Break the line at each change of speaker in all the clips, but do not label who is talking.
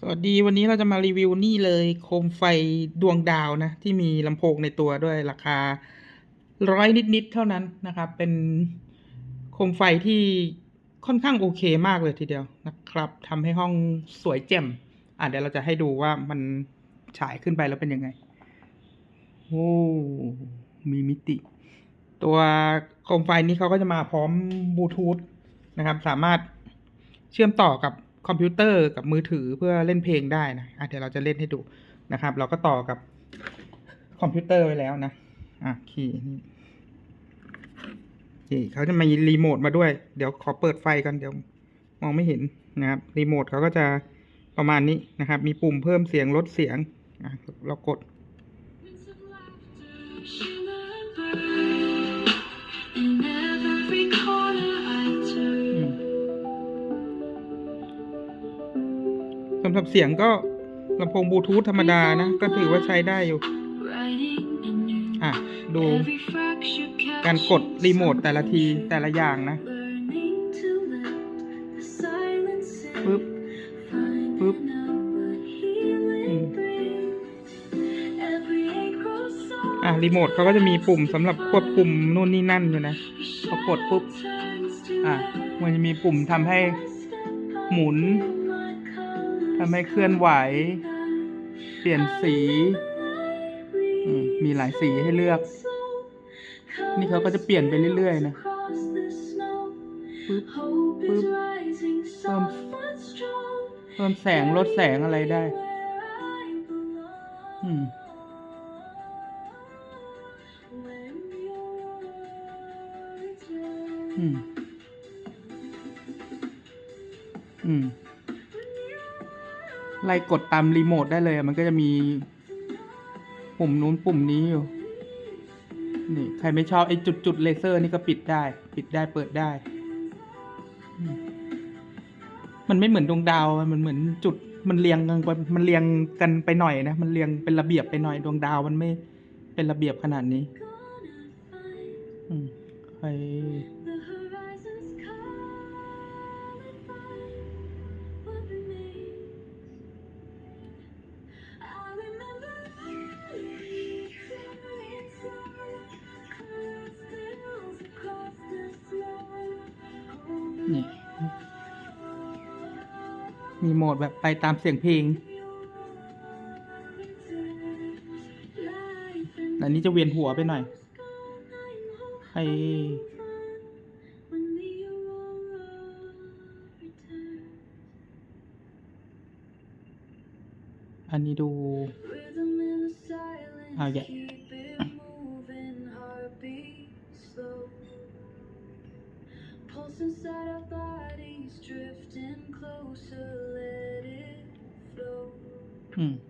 สวัสดีวันนี้เราจะมารีวิวนี่เลยโคมไฟดวงดาวนะ ที่มีลำโพงในตัวด้วยราคาร้อยนิดๆเท่านั้นนะครับ เป็นโคมไฟที่ค่อนข้างโอเคมากเลยทีเดียวนะครับทำให้ห้องสวยแจ่มอะเดี๋ยวเราจะให้ดูว่ามันฉายขึ้นไปแล้วเป็นยังไงโอ้มีมิติ ตัวโคมไฟนี้เขาก็จะมาพร้อมบลูทูธนะครับ สามารถเชื่อมต่อกับ คอมพิวเตอร์กับมือถือเพื่อเล่นเพลงได้นะอะเดี๋ยวเราจะเล่นให้ดูนะครับ เราก็ต่อกับคอมพิวเตอร์ไว้แล้วนะอะคีย์นี่นี่เขาจะมีรีโมทมาด้วย เดี๋ยวขอเปิดไฟกันเดี๋ยวมองไม่เห็นนะครับรีโมทเขาก็จะประมาณนี้นะครับ มีปุ่มเพิ่มเสียงลดเสียงอะเรากด หรับเสียงก็ลำโพงบลูทูธธรรมดานะ ก็ถือว่าใช้ได้อยู่ อะ ดู การกดรีโมทแต่ละทีแต่ละอย่างนะปึ๊บปึ๊บอะรีโมทเขาก็จะมีปุ่มสำหรับควบคุมนู่นนี่นั่นอยู่นะพอกดปุ๊บ อะ มันจะมีปุ่มทำให้หมุน ทำให้เคลื่อนไหว เปลี่ยนสีมมีหลายสีให้เลือก นี่เขาก็จะเปลี่ยนไปเรื่อยๆนะปึ๊บปึ๊บเพิ่มเพิ่มแสงลดแสงอะไรได้ อืมอืมอืม ไล่กดตามรีโมทได้เลย มันก็จะมี ปุ่มนู้นปุ่มนี้อยู่ นี่ใครไม่ชอบไอ้จุดจุดเลเซอร์นี่ก็ปิดได้ ปิดได้เปิดได้ มันไม่เหมือนดวงดาว มันเหมือนจุดมันเรียงกันไปมันเรียงกันไปหน่อยนะ มันเรียงเป็นระเบียบไปหน่อยดวงดาวมันไม่เป็นระเบียบขนาดนี้ อืมใคร นี่ มีโหมดแบบไปตามเสียงเพลงอันนี้จะเวียนหัวไปหน่อยใคร
When the aurora returns.
อันนี้ดู
Rhythm in the silence,
Oh,
the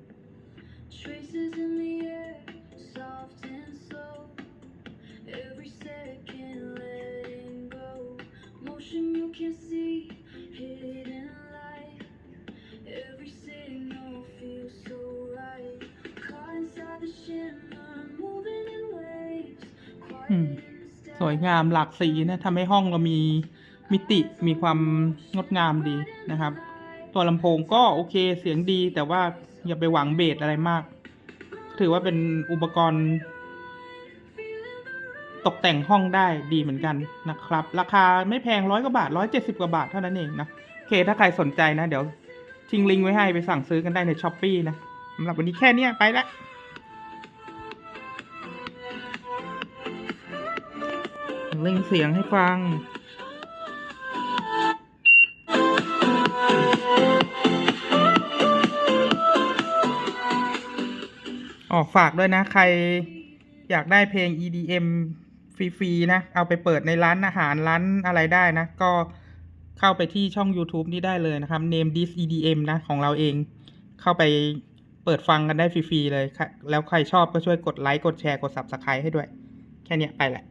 สวยงามหลากสีนะทำให้ห้องเรามีมิติมีความงดงามดีนะครับ ตัวลำโพงก็โอเคเสียงดีแต่ว่า อย่าไปหวังเบสอะไรมาก ถือว่าเป็นอุปกรณ์ ตกแต่งห้องได้ดีเหมือนกันนะครับ ราคาไม่แพงร้อยกว่าบาทร้อยเจ็ดสิบกว่าบาทเท่านั้นเองนะโอเค ถ้าใครสนใจนะเดี๋ยวทิ้งลิงก์ไว้ให้ไปสั่งซื้อกันได้ในช้อปปีนะสำหรับวันนี้แค่เนี้ยไปละเล่งเสียงให้ฟัง ออกฝากด้วยนะ ใครอยากได้เพลง EDM ฟรีๆนะ เอาไปเปิดในร้านอาหารร้านอะไรได้นะ ก็เข้าไปที่ช่อง YouTube นี้ได้เลยนะครับ Name This EDM นะ ของเราเอง เข้าไปเปิดฟังกันได้ฟรีๆเลยค่ะแล้วใครชอบก็ช่วยกดไลค์ กดแชร์ กด Subscribe ให้ด้วย แค่นี้ไปแหละ